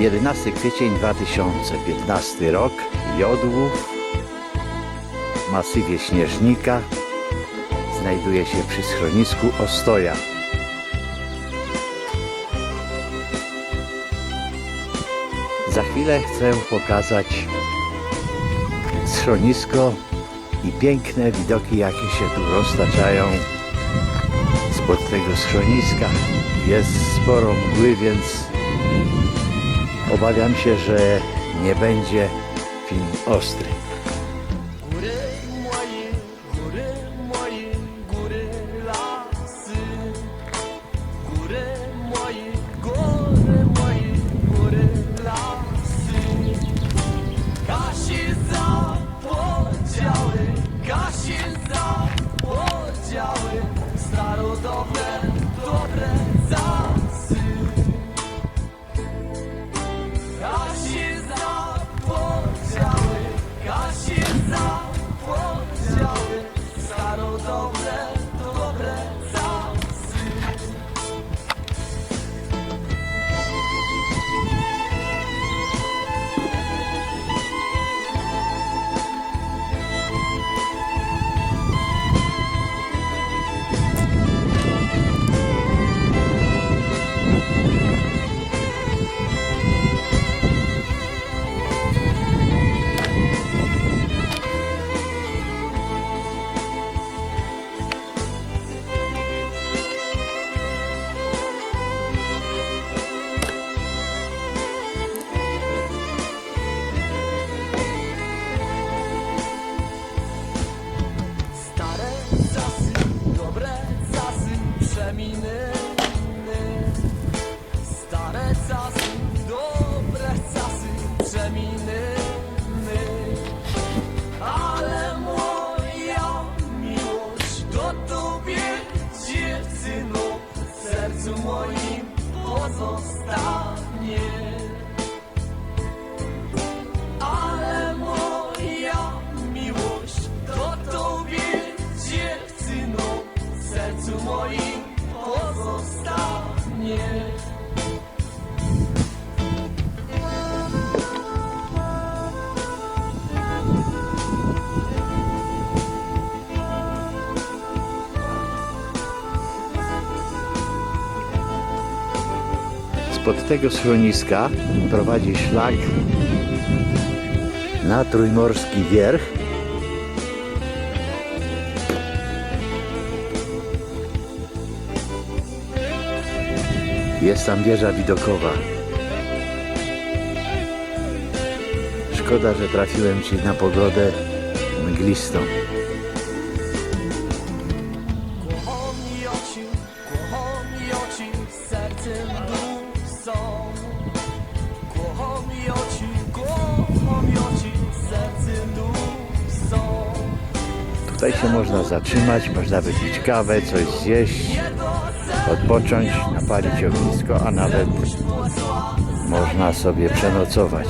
11 kwiecień 2015 rok. Jodłów w masywie Śnieżnika znajduje się przy schronisku Ostoja. Za chwilę chcę pokazać schronisko i piękne widoki, jakie się tu roztaczają spod tego schroniska. Jest sporo mgły, więc obawiam się, że nie będzie film ostry. Stare czasy, dobre czasy przeminęły. Ale moja miłość do tobie, dziewczyno, w sercu moim pozostanie. Ale moja miłość do tobie, dziewczyno, w sercu moim pozostanie. Spod tego schroniska prowadzi szlak na Trójmorski Wierch. Jest tam wieża widokowa. Szkoda, że trafiłem ci na pogodę mglistą. Tutaj się można zatrzymać, można wypić kawę, coś zjeść, odpocząć, napalić ognisko, a nawet można sobie przenocować.